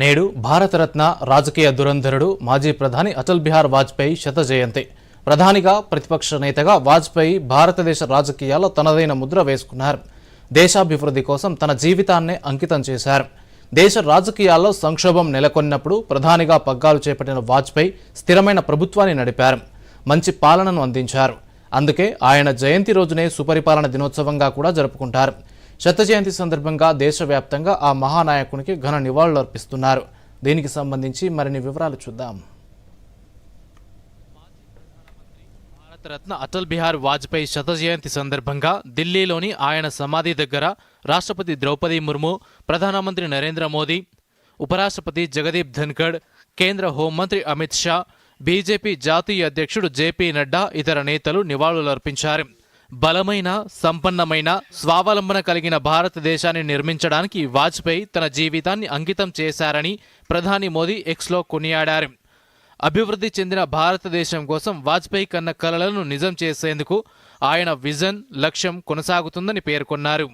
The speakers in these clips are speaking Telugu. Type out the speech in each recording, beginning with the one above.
నేడు భారతరత్న రాజకీయ దురంధరుడు మాజీ ప్రధాని అటల్ బిహార్ వాజ్పేయి శత జయంతి. ప్రధానిగా ప్రతిపక్ష నేతగా వాజ్పేయి భారతదేశ రాజకీయాల్లో తనదైన ముద్ర వేసుకున్నారు. దేశాభివృద్ధి కోసం తన జీవితాన్నే అంకితం చేశారు. దేశ రాజకీయాల్లో సంక్షోభం నెలకొన్నప్పుడు ప్రధానిగా పగ్గాలు చేపట్టిన వాజ్పేయి స్థిరమైన ప్రభుత్వాన్ని నడిపారు. మంచి పాలనను అందించారు. అందుకే ఆయన జయంతి రోజునే సుపరిపాలన దినోత్సవంగా కూడా జరుపుకుంటారు. శత జయంతి సందర్భంగా దేశవ్యాప్తంగా ఆ మహానాయకునికి ఘన నివాళులు అర్పిస్తున్నారు. దీనికి సంబంధించి మరిన్ని వివరాలు చూద్దాం. భారతరత్న అటల్ బిహార్ వాజ్పేయి శత జయంతి సందర్భంగా ఢిల్లీలోని ఆయన సమాధి దగ్గర రాష్ట్రపతి ద్రౌపది ముర్ము ప్రధానమంత్రి నరేంద్ర మోదీ ఉపరాష్ట్రపతి జగదీప్ ధన్ఖడ్ కేంద్ర హోంమంత్రి అమిత్ షా బీజేపీ జాతీయ అధ్యక్షుడు జేపీ నడ్డా ఇతర నేతలు నివాళులర్పించారు. బలమైన సంపన్నమైన స్వావలంబన కలిగిన భారతదేశాన్ని నిర్మించడానికి వాజ్పేయి తన జీవితాన్ని అంకితం చేశారని ప్రధాని మోదీ ఎక్స్లో కొనియాడారు. అభివృద్ధి చెందిన భారతదేశం కోసం వాజ్పేయి కన్న కలలను నిజం చేసేందుకు ఆయన విజన్ లక్ష్యం కొనసాగుతుందని పేర్కొన్నారు.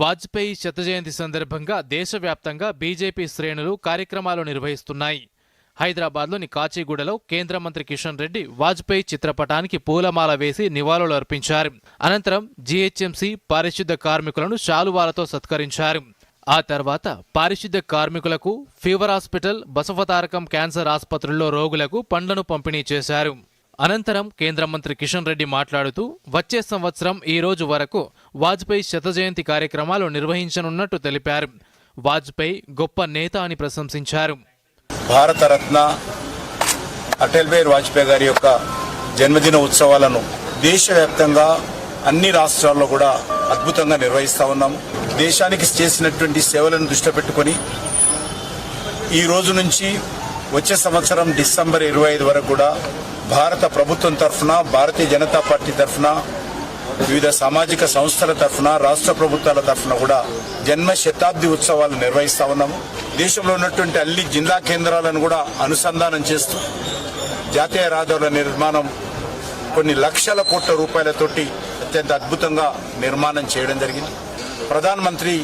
వాజ్పేయి శత జయంతి సందర్భంగా దేశవ్యాప్తంగా బీజేపీ శ్రేణులు కార్యక్రమాలు నిర్వహిస్తున్నాయి. హైదరాబాద్లోని కాచిగూడలో కేంద్ర మంత్రి కిషన్ రెడ్డి వాజ్పేయి చిత్రపటానికి పూలమాల వేసి నివాళులు అర్పించారు. అనంతరం జీహెచ్ఎంసీ పారిశుద్ధ కార్మికులను శాలువాలతో సత్కరించారు. ఆ తర్వాత పారిశుద్ధ కార్మికులకు ఫీవర్ హాస్పిటల్ బసవతారకం క్యాన్సర్ ఆసుపత్రుల్లో రోగులకు పండ్లను పంపిణీ చేశారు. అనంతరం కేంద్ర మంత్రి కిషన్ రెడ్డి మాట్లాడుతూ వచ్చే సంవత్సరం ఈ రోజు వరకు వాజ్పేయి శతజయంతి కార్యక్రమాలు నిర్వహించనున్నట్టు తెలిపారు. వాజ్పేయి గొప్ప నేత అని ప్రశంసించారు. భారతరత్న అటల్ బిహారీ వాజ్పేయి గారి యొక్క జన్మదిన ఉత్సవాలను దేశవ్యాప్తంగా అన్ని రాష్ట్రాల్లో కూడా అద్భుతంగా నిర్వహిస్తా ఉన్నాము దేశానికి చేసినటువంటి సేవలను దృష్టి పెట్టుకొని ఈ రోజు నుంచి వచ్చే సంవత్సరం డిసెంబర్ ఇరవై ఐదు వరకు కూడా భారత ప్రభుత్వం తరఫున భారతీయ జనతా పార్టీ తరఫున వివిధ సామాజిక సంస్థల తరఫున రాష్ట్ర ప్రభుత్వాల తరఫున కూడా జన్మ శతాబ్ది ఉత్సవాలు నిర్వహిస్తా ఉన్నాము. దేశంలో ఉన్నటువంటి అన్ని జిల్లా కేంద్రాలను కూడా అనుసంధానం చేస్తూ జాతీయ రహదారుల నిర్మాణం కొన్ని లక్షల కోట్ల రూపాయలతోటి అత్యంత అద్భుతంగా నిర్మాణం చేయడం జరిగింది. ప్రధానమంత్రి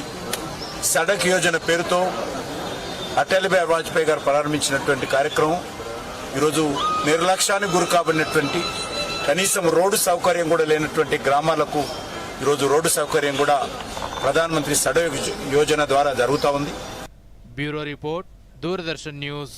సడక్ యోజన పేరుతో అటల్ బిహారీ వాజ్పేయి గారు ప్రారంభించినటువంటి కార్యక్రమం. ఈరోజు నిర్లక్ష్యానికి గురి కాబడినటువంటి కనీసం రోడ్డు సౌకర్యం కూడా లేనటువంటి గ్రామాలకు ఈరోజు రోడ్డు సౌకర్యం కూడా ప్రధానమంత్రి సడక్ యోజన ద్వారా జరుగుతూ ఉంది. Bureau report Doordarshan news.